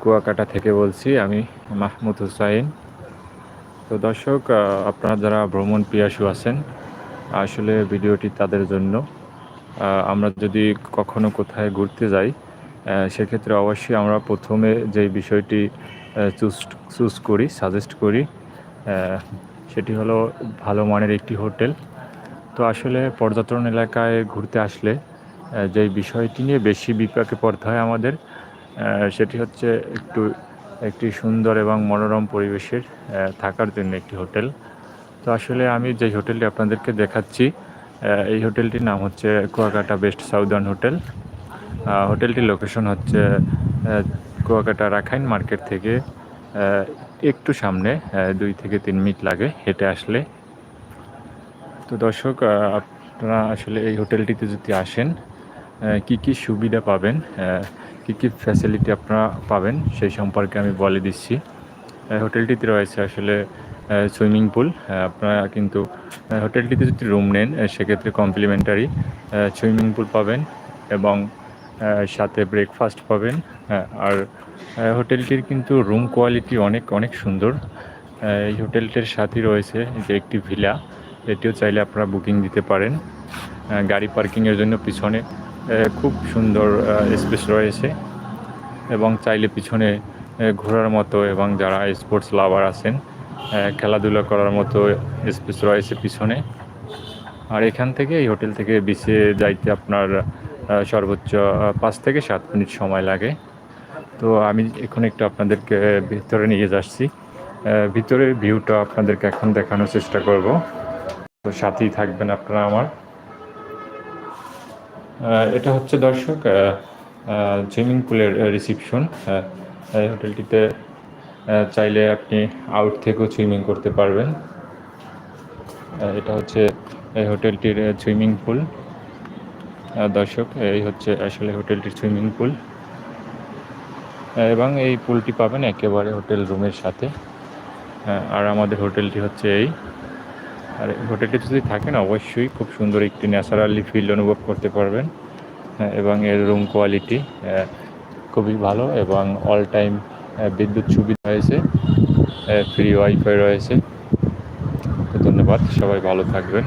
কুয়াকাটা থেকে বলছি, আমি মাহমুদ হুসাইন। তো দর্শক আপনারা যারা ভ্রমণ পিয়াসু আছেন, আসলে ভিডিওটি তাদের জন্য। আমরা যদি কখনো কোথায় ঘুরতে যাই সেক্ষেত্রে অবশ্যই আমরা প্রথমে যে বিষয়টি চুজ চুজ করি, সাজেস্ট করি সেটি হলো ভালো মানের একটি হোটেল। তো আসলে পর্যটন এলাকায় ঘুরতে আসলে যে বিষয়টি নিয়ে বেশি বিপাকে পড়তে হয় আমাদের সেটি হচ্ছে একটু, একটি সুন্দর এবং মনোরম পরিবেশের থাকার জন্য একটি হোটেল। তো আসলে আমি যে হোটেলটি আপনাদেরকে দেখাচ্ছি এই হোটেলটির নাম হচ্ছে কুয়াকাটা বেস্ট সাউদার্ন হোটেল। হোটেলটির লোকেশন হচ্ছে কুয়াকাটা রাখাইন মার্কেট থেকে একটু সামনে দুই থেকে তিন মিনিট লাগে হেঁটে আসলে। তো দর্শক আপনারা আসলে এই হোটেলটিতে যদি আসেন কি কি সুবিধা পাবেন কি কি ফ্যাসিলিটি আপনারা পাবেন সেই সম্পর্কে আমি বলে দিচ্ছি। হোটেলটিতে রয়েছে আসলে সুইমিং পুল আপনারা কিন্তু হোটেলটিতে যদি রুম নেন সেক্ষেত্রে কমপ্লিমেন্টারি সুইমিং পুল পাবেন এবং সাথে ব্রেকফাস্ট পাবেন আর হোটেলটির কিন্তু রুম কোয়ালিটি অনেক অনেক সুন্দর। এই হোটেলটির সাথে রয়েছে যে একটি ভিলা এটিও চাইলে আপনারা বুকিং দিতে পারেন। গাড়ি পার্কিংয়ের জন্য পিছনে খুব সুন্দর স্পেস রয়েছে। এবং চাইলে পিছনে ঘোরার মতো এবং যারা স্পোর্টস লাভার আছেন খেলাধুলা করার মতো স্পেস রয়েছে পিছনে। আর এখান থেকে, এই হোটেল থেকে বিচে যাইতে আপনার সর্বোচ্চ পাঁচ থেকে সাত মিনিট সময় লাগে। তো আমি এখন একটু আপনাদেরকে ভিতরে নিয়ে যাচ্ছি। ভিতরের ভিউটা আপনাদেরকে এখন দেখানোর চেষ্টা করব। তো সাথেই থাকবেন আপনারা আমার। এটা হচ্ছে দর্শক সুইমিং পুলের রিসিপশন এই হোটেলটিতে চাইলে আপনি আউট থেকেও সুইমিং করতে পারবেন। এটা হচ্ছে এই হোটেলটির সুইমিং পুল। দর্শক, এই হচ্ছে আসলে হোটেলটির সুইমিং পুল। এবং এই পুলটি পাবেন একেবারে হোটেল রুমের সাথে। আর আমাদের হোটেলটি হচ্ছে এই। আর হোটেলটি যদি থাকেন অবশ্যই খুব সুন্দর একটি ন্যাচারালি ফিল অনুভব করতে পারবেন হ্যাঁ, এবং এর রুম কোয়ালিটি খুবই ভালো এবং অল টাইম বিদ্যুৎ সুবিধা রয়েছে ফ্রি ওয়াইফাই রয়েছে। ধন্যবাদ সবাই ভালো থাকবেন।